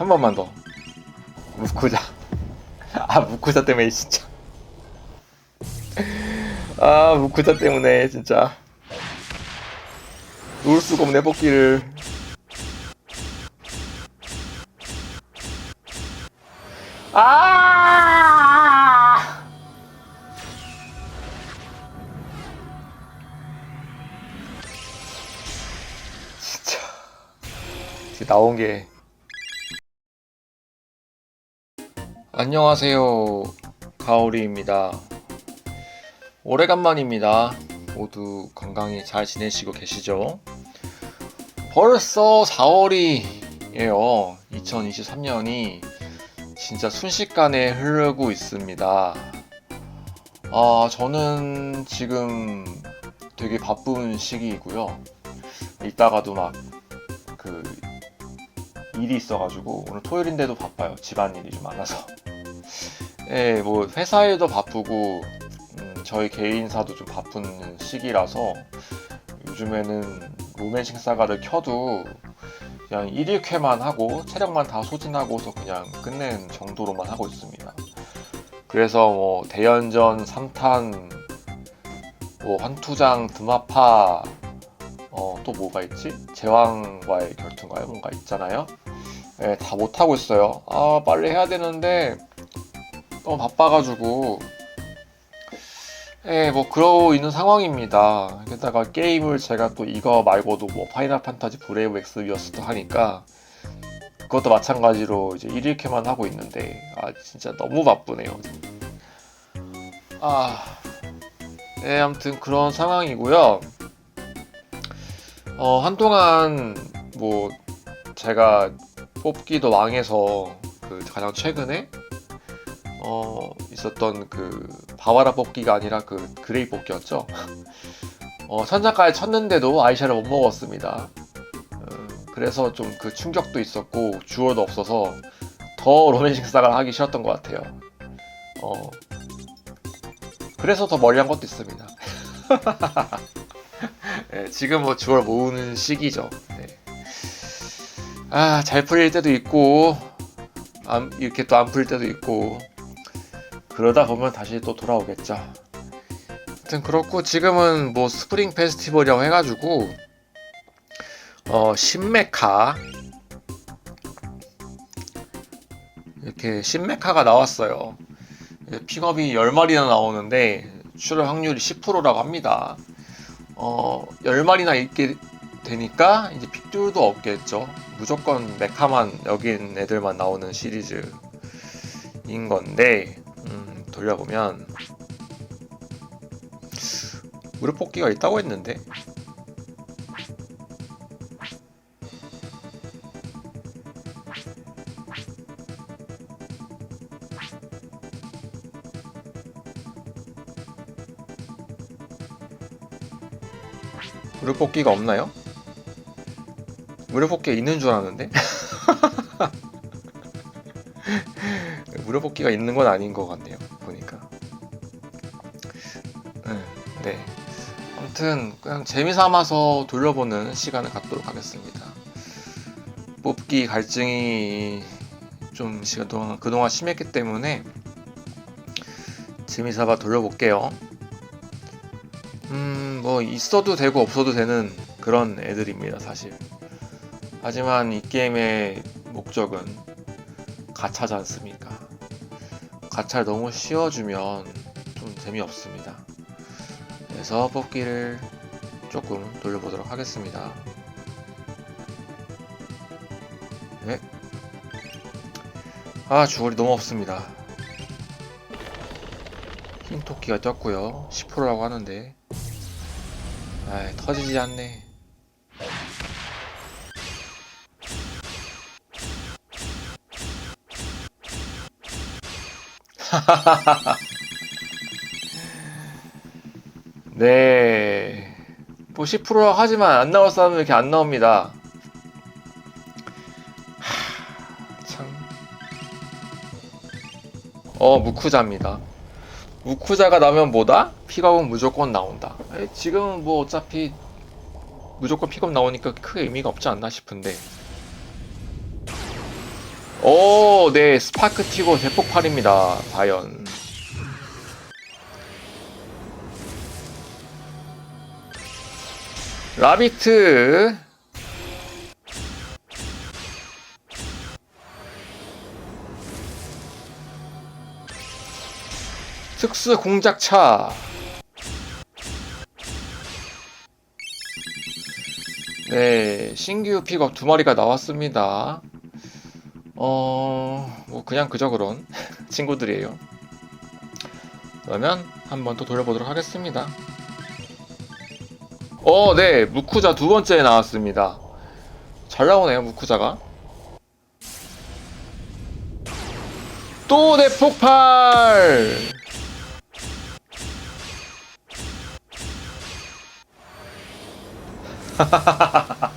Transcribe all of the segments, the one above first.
한 번만 더. 무쿠자. 아, 무쿠자 때문에 진짜. 아, 무쿠자 때문에 진짜. 놓을 수가 없네, 뽑기를. 아! 진짜. 나온 게. 안녕하세요. 가오리입니다. 오래간만입니다. 모두 건강히 잘 지내시고 계시죠? 벌써 4월이에요. 2023년이 진짜 순식간에 흐르고 있습니다. 아, 저는 지금 되게 바쁜 시기이고요. 이따가도 막 그 일이 있어가지고 오늘 토요일인데도 바빠요. 집안일이 좀 많아서. 예, 뭐 회사 일도 바쁘고 음, 저희 개인사도 좀 바쁜 시기라서 요즘에는 로맨싱 사가를 켜도 그냥 1, 2회만 하고 체력만 다 소진하고서 그냥 끝낸 정도로만 하고 있습니다. 그래서 뭐 대연전 3탄 뭐 환투장 드마파 어, 또 뭐가 있지? 제왕과의 결투인가요? 뭔가 있잖아요. 예, 다 못하고 있어요. 아, 빨리 해야 되는데 너무 바빠가지고 예, 뭐 그러고 있는 상황입니다. 게다가 게임을 제가 또 이거 말고도 뭐 파이널 판타지 브레이브 엑스 위어스도 하니까 그것도 마찬가지로 이제 1일캐만 하고 있는데 아 진짜 너무 바쁘네요. 아, 네, 아무튼 그런 상황이고요. 어, 한동안 뭐 제가 뽑기도 망해서 그 가장 최근에 어, 있었던 그 바와라 뽑기가 아니라 그 그레이 뽑기였죠. 어, 천장까지 쳤는데도 아이샤를 못 먹었습니다. 어, 그래서 좀 그 충격도 있었고 주어도 없어서 더 로맨싱 사가를 하기 싫었던 것 같아요. 어, 그래서 더 멀리한 것도 있습니다. 네, 지금 뭐 주얼 모으는 시기죠. 네. 아, 잘 풀릴 때도 있고, 안- 이렇게 또 안 풀릴 때도 있고, 그러다 보면 다시 또 돌아오겠죠. 하여튼 그렇고, 지금은 뭐 스프링 페스티벌이라고 해가지고, 어, 신메카. 이렇게 신메카가 나왔어요. 픽업이 10마리나 나오는데, 출혈 확률이 10%라고 합니다. 어, 10마리나 있게 되니까 이제 픽줄도 없겠죠. 무조건 메카만 여긴 애들만 나오는 시리즈인 건데 음, 돌려보면 무릎 뽑기가 있다고 했는데? 무릎 뽑기가 없나요? 무릎 뽑기가 있는 줄 알았는데? 무릎 뽑기가 있는 건 아닌 것 같네요 아무튼 그냥 재미 삼아서 돌려보는 시간을 갖도록 하겠습니다 뽑기 갈증이 좀 시간 동안 그동안 심했기 때문에 재미 삼아 돌려볼게요 음, 뭐 있어도 되고 없어도 되는 그런 애들입니다, 사실. 하지만 이 게임의 목적은 가차지 않습니까? 가차를 너무 씌워주면 좀 재미없습니다. 그래서 뽑기를 조금 돌려보도록 하겠습니다. 네. 아, 주얼이 너무 없습니다. 흰 토끼가 떴고요. 10%라고 하는데 아이 터지지 않네 네. 뭐 10% 하지만 안 나올 사람은 이렇게 안 나옵니다. 하, 참. 어, 무쿠자입니다. 무쿠자가 나면 뭐다? 픽업은 무조건 나온다. 에이, 지금은 뭐 어차피 무조건 픽업 나오니까 크게 의미가 없지 않나 싶은데. 오, 네, 스파크 튀고 대폭발입니다. 과연. 라비트. 특수 공작차. 네, 신규 픽업 두 마리가 나왔습니다. 어, 뭐 그냥 그저 그런 친구들이에요. 그러면 한번 또 돌려보도록 하겠습니다. 어, 네, 무쿠자 두 번째 나왔습니다. 잘 나오네요, 무쿠자가. 또 대폭발!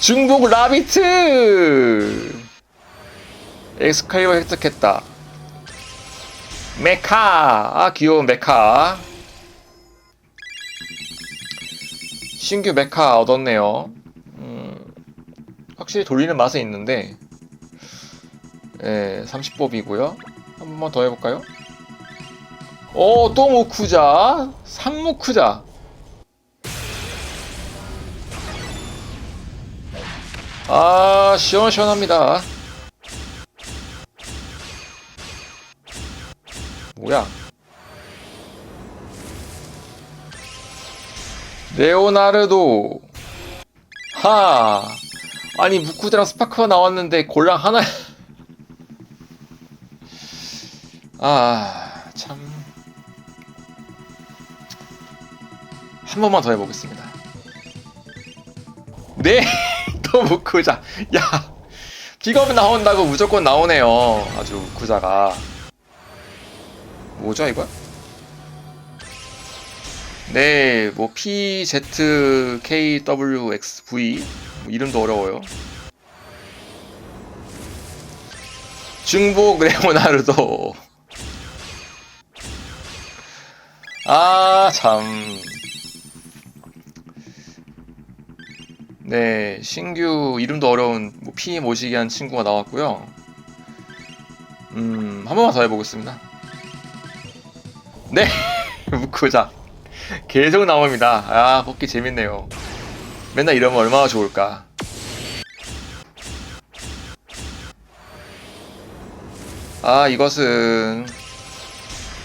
중복 라비트! 엑스카이버 획득했다. 메카! 아, 귀여운 메카. 신규 메카 얻었네요. 음, 확실히 돌리는 맛은 있는데, 예, 30법이고요. 한 번만 더 해볼까요? 오, 또 무쿠자. 3무쿠자. 아, 시원시원합니다. 뭐야? 레오나르도. 하. 아니, 무쿠드랑 스파크가 나왔는데 골랑 하나. 아, 참. 한 번만 더 해보겠습니다. 네! 또 무쿠자. 야! 픽업 나온다고 무조건 나오네요. 아주 무쿠자가. 뭐죠, 이거? 네, 뭐, PZKWXV. 뭐 이름도 어려워요. 중복 레오나르도. 아, 참. 네, 신규 이름도 어려운 뭐 P 모시기 한 친구가 나왔고요. 음, 한 번만 더 해보겠습니다. 네, 무쿠자. 계속 나옵니다. 아, 뽑기 재밌네요. 맨날 이러면 얼마나 좋을까. 아, 이것은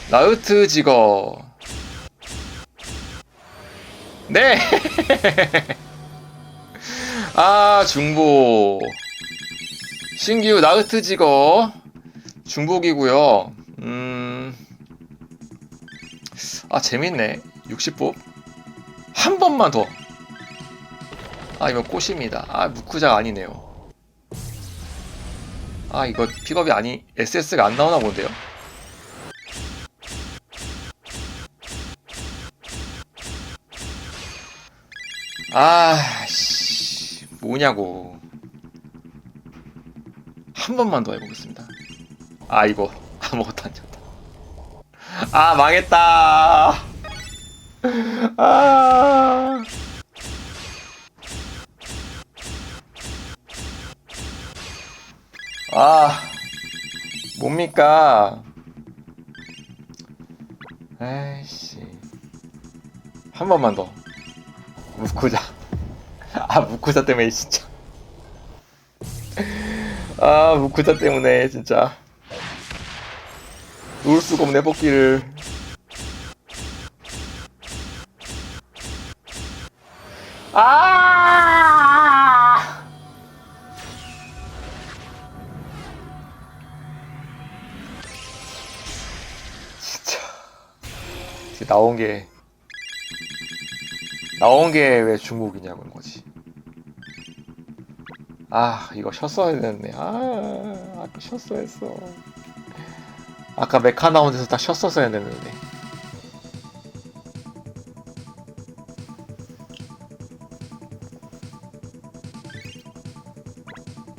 나우트 지거. 네. 아, 중복. 신규 나우트 지거 중복이고요. 음. 아, 재밌네. 60법. 한 번만 더. 아, 이거 꽃입니다. 아, 무쿠자가 아니네요. 아, 이거 픽업이 아니, SS가 안 나오나 본데요. 아, 씨. 뭐냐고. 한 번만 더 해보겠습니다. 아, 이거. 아무것도 안 쳤다. 아, 망했다. 아. 아. 뭡니까? 에이씨. 한 번만 더. 무쿠자. 아, 무쿠자 때문에 진짜. 아, 무쿠자 때문에 진짜. 놓을 수가 없네, 뽑기를. 나온 게 나온 게 왜 중국이냐고 거지. 아, 이거 쉬었어야 됐네. 아, 아까 쉬었어야 했어. 아까 메카 나온 데서 딱 쉬었었어야 됐는데.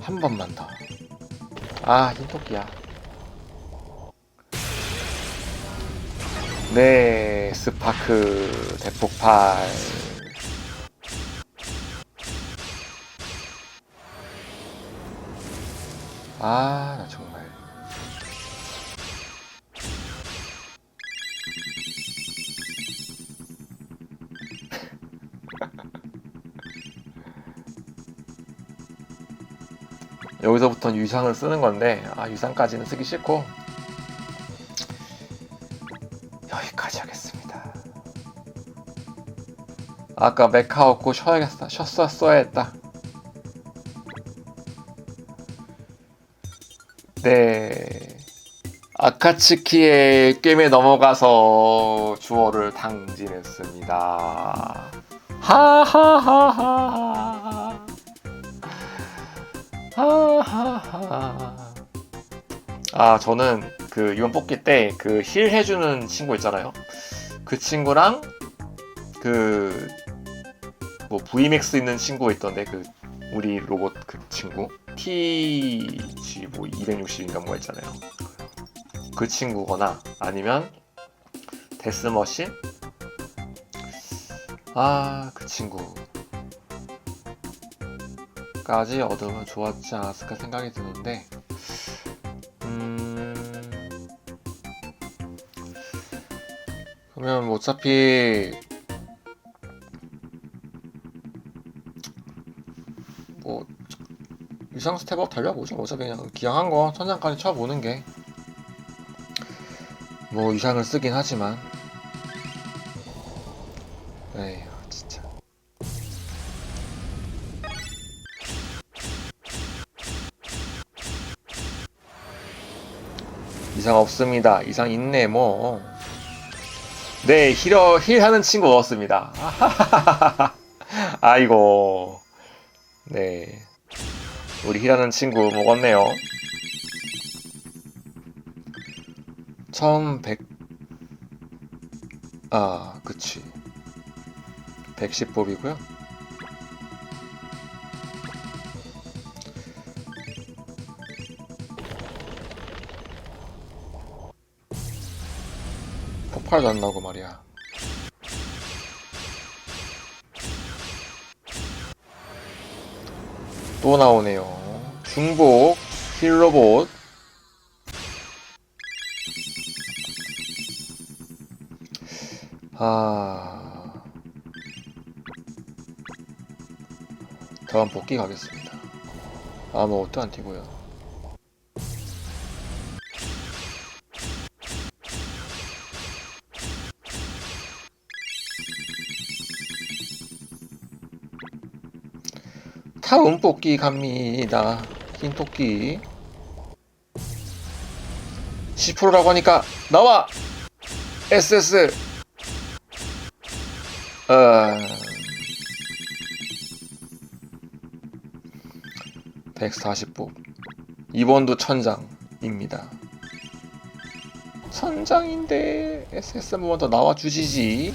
한 번만 더. 아, 흰토끼야. 네, 스파크 대폭발. 아, 나 정말. 여기서부터는 유상을 쓰는 건데, 아, 유상까지는 쓰기 싫고, 여기까지 하겠습니다. 아까 메카 없고 쉬어야겠다. 쉬었어, 써야 했다. 네. 아카츠키의 게임에 넘어가서 주어를 당진했습니다. 하하하하하. 하하하. 아, 저는 그 이번 뽑기 때 그 힐 해주는 친구 있잖아요. 그 친구랑 그 뭐 VMAX 있는 친구 있던데 그 우리 로봇 그 친구 TG 뭐 260인가 뭐가 있잖아요. 그 친구거나 아니면 데스머신 아 그 친구 까지 얻으면 좋았지 않았을까 생각이 드는데 음 그러면 뭐 어차피 뭐 유상 스텝업 달려보죠. 어차피 그냥 기왕한 거 천장까지 쳐보는 게 뭐 유상을 쓰긴 하지만 에휴 진짜 이상 없습니다. 이상 있네 뭐. 네 힐어 힐하는 친구 얻었습니다. 아이고 네 우리 힐하는 친구 먹었네요. 처음 100... 아, 그치. 110법이고요. 폭발도 안 나고 말이야. 또 나오네요. 중복 힐로봇 아 다음 복귀 가겠습니다. 아무것도 안 튀고요. 다음 뽑기 갑니다. 흰 토끼. 10%라고 하니까 나와! SS! 어... 140복. 이번도 천장입니다. 천장인데 SS 한 번만 더 나와 주시지.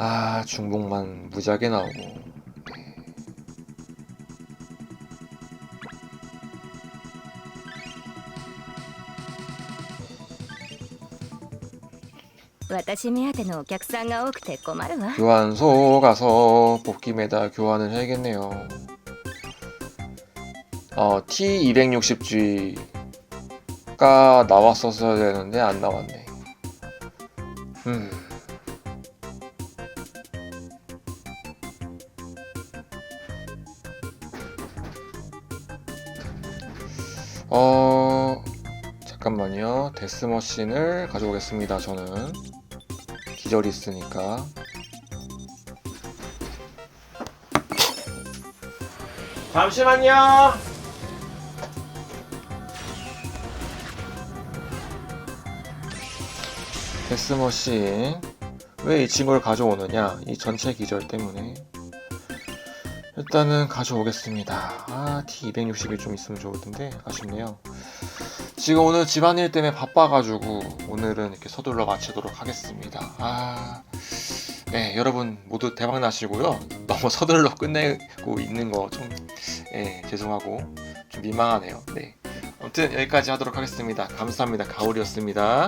아 중복만 무지하게 나오고 네. 교환소 가서 복귀메달 교환을 해야겠네요. 어, T260G가 나왔었어야 되는데 안 나왔네. 음. 어, 잠깐만요. 데스머신을 가져오겠습니다. 저는 기절이 있으니까. 잠시만요. 데스머신 왜 이 친구를 가져오느냐? 이 전체 기절 때문에 일단은 가져오겠습니다. 아 T260이 좀 있으면 좋을 텐데 아쉽네요. 지금 오늘 집안일 때문에 바빠가지고 오늘은 이렇게 서둘러 마치도록 하겠습니다. 아, 네 여러분 모두 대박 나시고요. 너무 서둘러 끝내고 있는 거 좀 예, 죄송하고 좀 민망하네요. 네. 아무튼 여기까지 하도록 하겠습니다. 감사합니다. 가오리였습니다.